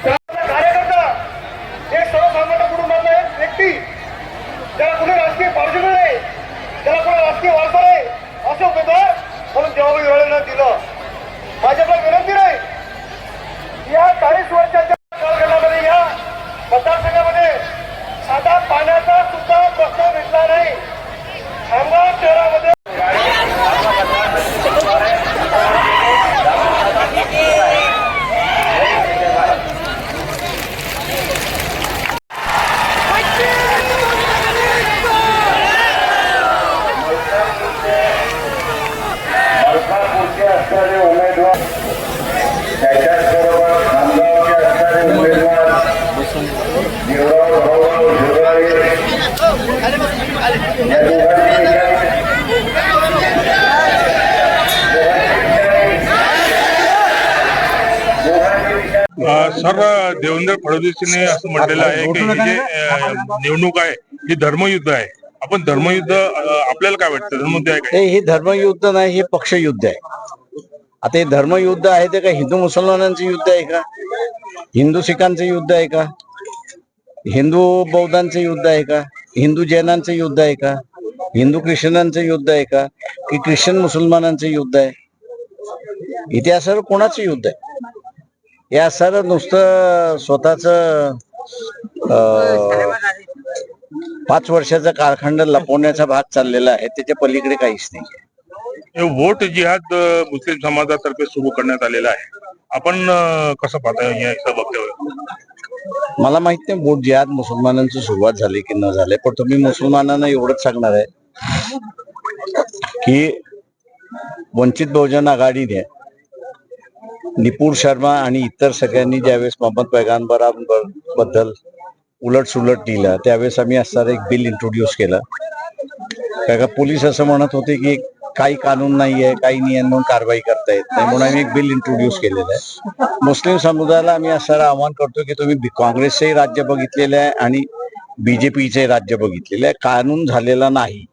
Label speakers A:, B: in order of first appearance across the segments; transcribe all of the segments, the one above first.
A: कार्यकर्ता हे सर्वसामान्य कुटुंबातला एक व्यक्ती त्याला कुठे राजकीय पार्श्वभूमी नाही
B: त्याला कुठे राजकीय
C: वारसा सर देवेंद्र फडणवीसने असं म्हटलेलं आहे की जे निवडणूक आहे ही धर्मयुद्ध आहे. आपण धर्मयुद्ध आपल्याला काय वाटतं? धर्मयुद्ध आहे
D: हे हे धर्मयुद्ध नाही हे पक्षयुद्ध आहे. आता हे धर्मयुद्ध आहे ते का हिंदू मुसलमानांचं युद्ध आहे का? हिंदू सिखांचं युद्ध आहे का? हिंदू बौद्धांचं युद्ध आहे का? हिंदू जैनांचं युद्ध आहे का? हिंदू ख्रिश्चनांचं युद्ध आहे का? की ख्रिश्चन मुसलमानांचं युद्ध आहे? इतिहासावर कोणाचं युद्ध आहे? या सर नुसतं स्वतःच पाच वर्षाचा कालखंड लपवण्याचा भाग चाललेला आहे. त्याच्या पलीकडे काहीच नाही.
C: वोट जिहाद मुस्लिम समाजातर्फे सुरू करण्यात आलेला आहे. आपण कसं पाहता या
D: मला माहीत नाही बोट जिहाद मुसलमानांची सुरुवात झाली की न झाले. पण तुम्ही मुसलमानांना एवढंच सांगणार आहे की वंचित बहुजन आघाडीने निपूर शर्मा आणि इतर सगळ्यांनी ज्यावेळेस मोहम्मद पैगांबराबद्दल उलट सुलट दिलं त्यावेळेस आम्ही असणारं एक बिल इंट्रोड्यूस केलं. काय का पोलीस असं म्हणत होते की काही कानून नाहीये काही नियम म्हणून कारवाई करता येत नाही म्हणून आम्ही एक बिल इंट्रोड्यूस केलेलं आहे. मुस्लिम समुदायाला आम्ही असं आवाहन करतो की तुम्ही काँग्रेसचंही राज्य बघितलेलं आहे आणि बीजेपीचे राज्य बघितलेलं आहे. कानून झालेला नाही.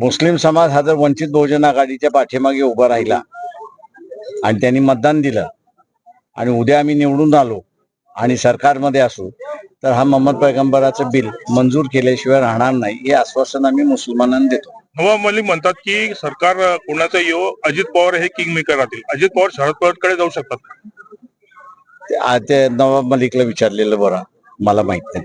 D: मुस्लिम समाज हा जर वंचित बहुजन आघाडीच्या पाठीमागे उभा राहिला आणि त्यांनी मतदान दिलं आणि उद्या आम्ही निवडून आलो आणि सरकारमध्ये असू तर हा मोहम्मद पैगंबराचं बिल मंजूर केल्याशिवाय राहणार नाही हे आश्वासन आम्ही मुसलमानांना देतो.
C: नवाब मलिक म्हणतात की सरकार कोणाचं येऊ अजित पवार हे किंग मेकर राहतील. अजित पवार शरद पवारकडे जाऊ शकतात
D: ते नवाब मलिकला विचारलेलं बरं मला माहीत नाही.